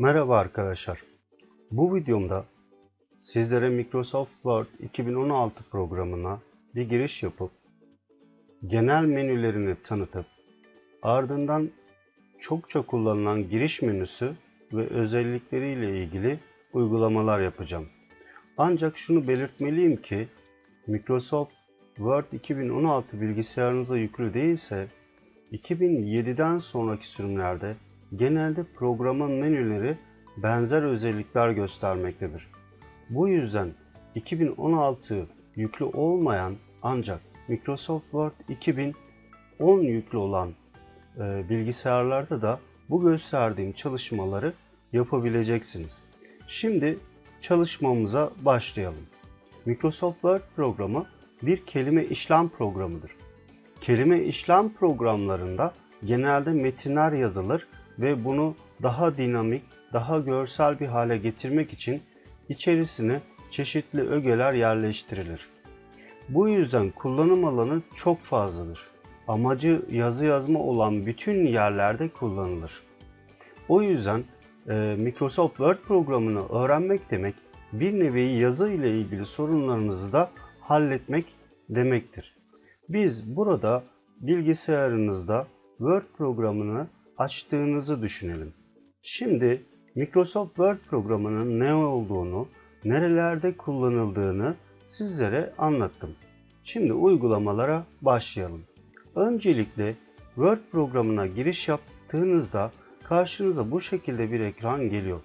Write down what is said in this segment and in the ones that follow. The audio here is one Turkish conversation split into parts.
Merhaba arkadaşlar. Bu videomda sizlere Microsoft Word 2016 programına bir giriş yapıp genel menülerini tanıtıp ardından çokça kullanılan giriş menüsü ve özellikleriyle ilgili uygulamalar yapacağım. Ancak şunu belirtmeliyim ki Microsoft Word 2016 bilgisayarınıza yüklü değilse 2007'den sonraki sürümlerde genelde programın menüleri benzer özellikler göstermektedir. Bu yüzden 2016 yüklü olmayan ancak Microsoft Word 2010 yüklü olan e, bilgisayarlarda da bu gösterdiğim çalışmaları yapabileceksiniz. Şimdi çalışmamıza başlayalım. Microsoft Word programı bir kelime işlem programıdır. Kelime işlem programlarında genelde metinler yazılır ve bunu daha dinamik, daha görsel bir hale getirmek için içerisine çeşitli ögeler yerleştirilir. Bu yüzden kullanım alanı çok fazladır. Amacı yazı yazma olan bütün yerlerde kullanılır. O yüzden e, Microsoft Word programını öğrenmek demek bir nevi yazı ile ilgili sorunlarınızı da halletmek demektir. Biz burada bilgisayarınızda Word programını açtığınızı düşünelim. Şimdi Microsoft Word programının ne olduğunu, nerelerde kullanıldığını sizlere anlattım. Şimdi uygulamalara başlayalım. Öncelikle Word programına giriş yaptığınızda karşınıza bu şekilde bir ekran geliyor.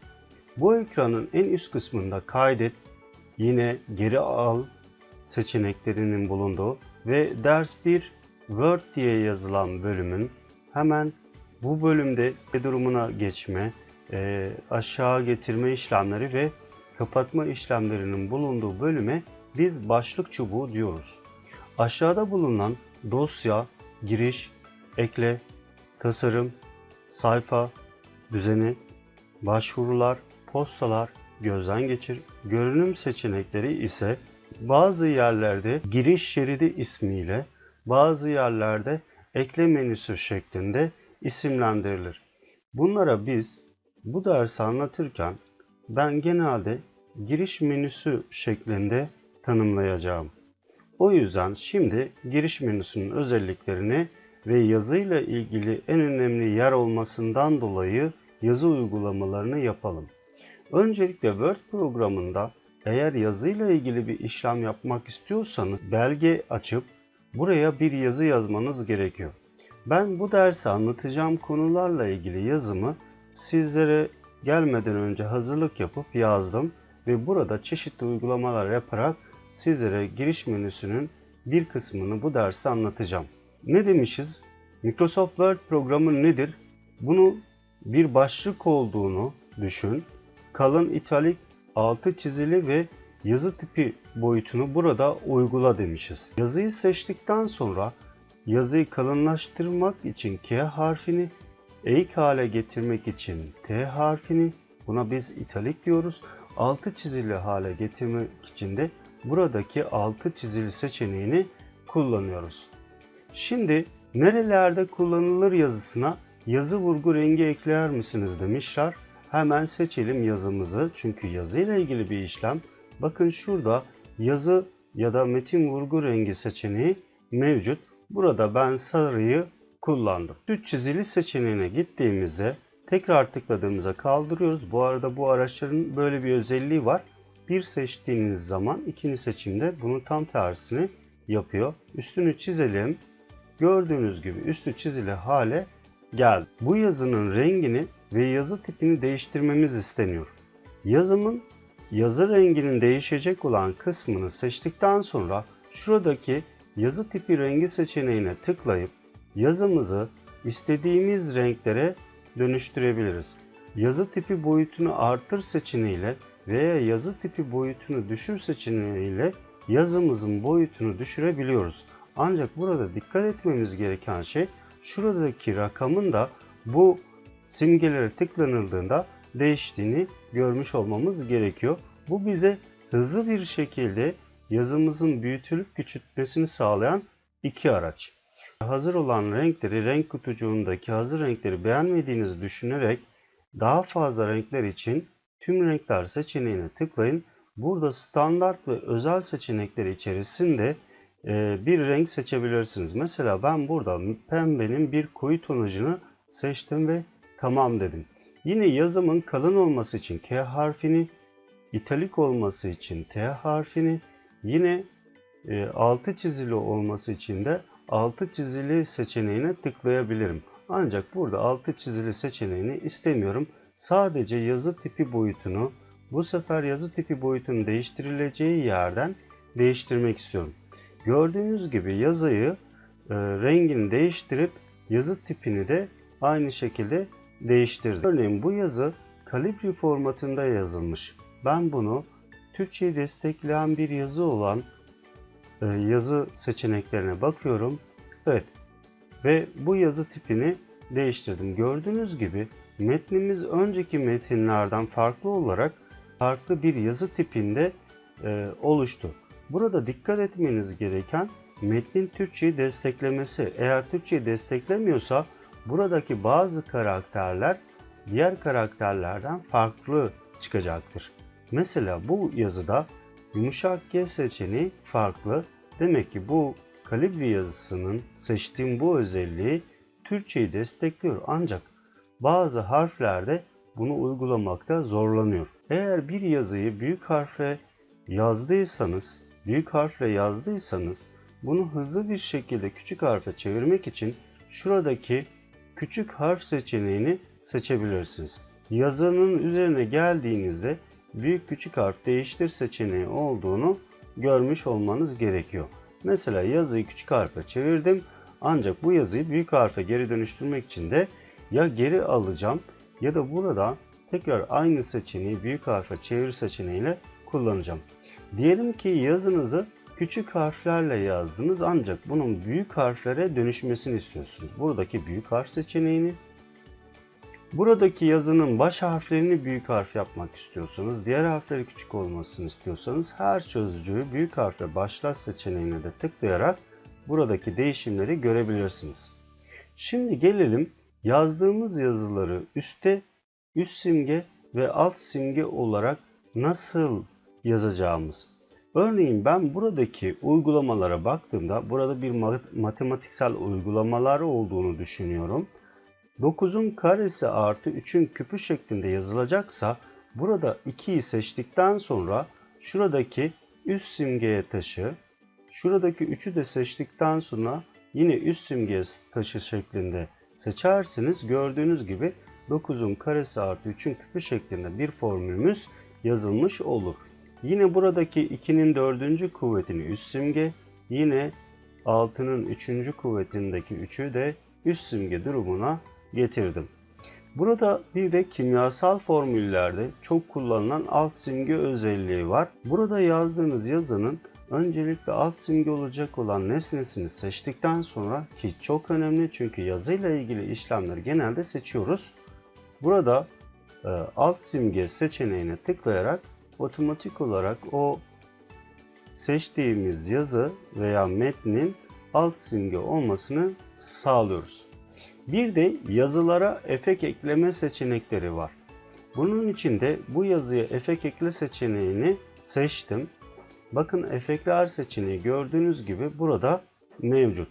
Bu ekranın en üst kısmında kaydet, yine geri al seçeneklerinin bulunduğu ve ders 1 Word diye yazılan bölümün hemen bu bölümde durumuna geçme, e, aşağı getirme işlemleri ve kapatma işlemlerinin bulunduğu bölüme biz başlık çubuğu diyoruz. Aşağıda bulunan dosya, giriş, ekle, tasarım, sayfa, düzeni, başvurular, postalar, gözden geçir, görünüm seçenekleri ise bazı yerlerde giriş şeridi ismiyle, bazı yerlerde ekle menüsü şeklinde isimlendirilir. Bunlara biz bu dersi anlatırken ben genelde giriş menüsü şeklinde tanımlayacağım. O yüzden şimdi giriş menüsünün özelliklerini ve yazıyla ilgili en önemli yer olmasından dolayı yazı uygulamalarını yapalım. Öncelikle Word programında eğer yazıyla ilgili bir işlem yapmak istiyorsanız belge açıp buraya bir yazı yazmanız gerekiyor. Ben bu dersi anlatacağım konularla ilgili yazımı sizlere gelmeden önce hazırlık yapıp yazdım ve burada çeşitli uygulamalar yaparak sizlere giriş menüsünün bir kısmını bu dersi anlatacağım. Ne demişiz? Microsoft Word programı nedir? Bunu bir başlık olduğunu düşün. Kalın italik, altı çizili ve yazı tipi boyutunu burada uygula demişiz. Yazıyı seçtikten sonra yazıyı kalınlaştırmak için K harfini, eğik hale getirmek için T harfini, buna biz italik diyoruz. Altı çizili hale getirmek için de buradaki altı çizili seçeneğini kullanıyoruz. Şimdi nerelerde kullanılır yazısına yazı vurgu rengi ekler misiniz demişler. Hemen seçelim yazımızı çünkü yazı ile ilgili bir işlem. Bakın şurada yazı ya da metin vurgu rengi seçeneği mevcut. Burada ben sarıyı kullandım. Düz çizili seçeneğine gittiğimizde tekrar tıkladığımızda kaldırıyoruz. Bu arada bu araçların böyle bir özelliği var. Bir seçtiğiniz zaman ikinci seçimde bunun tam tersini yapıyor. Üstünü çizelim. Gördüğünüz gibi üstü çizili hale geldi. Bu yazının rengini ve yazı tipini değiştirmemiz isteniyor. Yazımın yazı renginin değişecek olan kısmını seçtikten sonra şuradaki yazı tipi rengi seçeneğine tıklayıp yazımızı istediğimiz renklere dönüştürebiliriz. Yazı tipi boyutunu artır seçeneğiyle veya yazı tipi boyutunu düşür seçeneğiyle yazımızın boyutunu düşürebiliyoruz. Ancak burada dikkat etmemiz gereken şey şuradaki rakamın da bu simgelere tıklanıldığında değiştiğini görmüş olmamız gerekiyor. Bu bize hızlı bir şekilde yazımızın büyütülüp küçültmesini sağlayan iki araç. Hazır olan renkleri renk kutucuğundaki hazır renkleri beğenmediğinizi düşünerek daha fazla renkler için tüm renkler seçeneğine tıklayın. Burada standart ve özel seçenekler içerisinde e, bir renk seçebilirsiniz. Mesela ben burada pembenin bir koyu tonajını seçtim ve tamam dedim. Yine yazımın kalın olması için K harfini, italik olması için T harfini, yine e, altı çizili olması için de altı çizili seçeneğine tıklayabilirim. Ancak burada altı çizili seçeneğini istemiyorum. Sadece yazı tipi boyutunu bu sefer yazı tipi boyutunu değiştirileceği yerden değiştirmek istiyorum. Gördüğünüz gibi yazıyı e, rengini değiştirip yazı tipini de aynı şekilde değiştirdim. Örneğin bu yazı Calibri formatında yazılmış. Ben bunu Türkçeyi destekleyen bir yazı olan e, yazı seçeneklerine bakıyorum. Evet. Ve bu yazı tipini değiştirdim. Gördüğünüz gibi metnimiz önceki metinlerden farklı olarak farklı bir yazı tipinde e, oluştu. Burada dikkat etmeniz gereken metnin Türkçeyi desteklemesi. Eğer Türkçeyi desteklemiyorsa buradaki bazı karakterler diğer karakterlerden farklı çıkacaktır. Mesela bu yazıda yumuşak G seçeneği farklı. Demek ki bu Calibri yazısının seçtiğim bu özelliği Türkçeyi destekliyor ancak bazı harflerde bunu uygulamakta zorlanıyor. Eğer bir yazıyı büyük harfe yazdıysanız, büyük harfle yazdıysanız bunu hızlı bir şekilde küçük harfe çevirmek için şuradaki küçük harf seçeneğini seçebilirsiniz. Yazının üzerine geldiğinizde büyük küçük harf değiştir seçeneği olduğunu görmüş olmanız gerekiyor. Mesela yazıyı küçük harfe çevirdim ancak bu yazıyı büyük harfe geri dönüştürmek için de ya geri alacağım ya da burada tekrar aynı seçeneği büyük harfe çevir seçeneğiyle kullanacağım. Diyelim ki yazınızı küçük harflerle yazdınız ancak bunun büyük harflere dönüşmesini istiyorsunuz. Buradaki büyük harf seçeneğini Buradaki yazının baş harflerini büyük harf yapmak istiyorsanız, diğer harfleri küçük olmasını istiyorsanız her sözcüğü büyük harfle başlat seçeneğine de tıklayarak buradaki değişimleri görebilirsiniz. Şimdi gelelim yazdığımız yazıları üste, üst simge ve alt simge olarak nasıl yazacağımız. Örneğin ben buradaki uygulamalara baktığımda burada bir matematiksel uygulamalar olduğunu düşünüyorum. 9'un karesi artı 3'ün küpü şeklinde yazılacaksa burada 2'yi seçtikten sonra şuradaki üst simgeye taşı, şuradaki 3'ü de seçtikten sonra yine üst simgeye taşı şeklinde seçerseniz gördüğünüz gibi 9'un karesi artı 3'ün küpü şeklinde bir formülümüz yazılmış olur. Yine buradaki 2'nin 4. kuvvetini üst simge, yine 6'nın 3. kuvvetindeki 3'ü de üst simge durumuna getirdim. Burada bir de kimyasal formüllerde çok kullanılan alt simge özelliği var. Burada yazdığınız yazının öncelikle alt simge olacak olan nesnesini seçtikten sonra ki çok önemli çünkü yazıyla ilgili işlemleri genelde seçiyoruz. Burada e, alt simge seçeneğine tıklayarak otomatik olarak o seçtiğimiz yazı veya metnin alt simge olmasını sağlıyoruz. Bir de yazılara efekt ekleme seçenekleri var. Bunun için de bu yazıya efekt ekle seçeneğini seçtim. Bakın efektler seçeneği gördüğünüz gibi burada mevcut.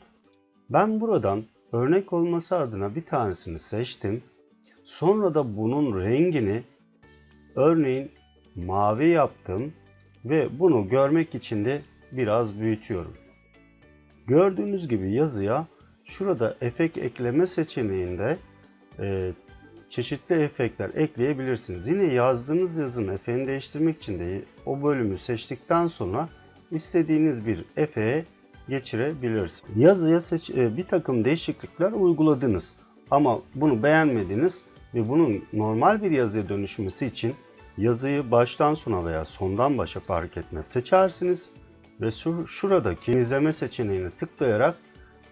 Ben buradan örnek olması adına bir tanesini seçtim. Sonra da bunun rengini örneğin mavi yaptım ve bunu görmek için de biraz büyütüyorum. Gördüğünüz gibi yazıya Şurada efekt ekleme seçeneğinde e, çeşitli efektler ekleyebilirsiniz. Yine yazdığınız yazının efeğini değiştirmek için de o bölümü seçtikten sonra istediğiniz bir efeğe geçirebilirsiniz. Yazıya seç, e, bir takım değişiklikler uyguladınız ama bunu beğenmediniz ve bunun normal bir yazıya dönüşmesi için yazıyı baştan sona veya sondan başa fark etmez seçersiniz ve şu, şuradaki izleme seçeneğine tıklayarak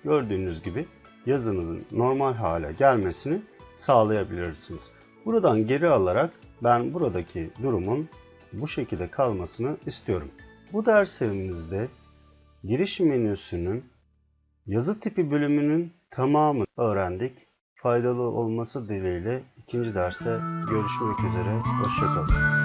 gördüğünüz gibi yazınızın normal hale gelmesini sağlayabilirsiniz. Buradan geri alarak ben buradaki durumun bu şekilde kalmasını istiyorum. Bu dersimizde giriş menüsünün yazı tipi bölümünün tamamını öğrendik. faydalı olması dileğiyle ikinci derste görüşmek üzere. Hoşçakalın.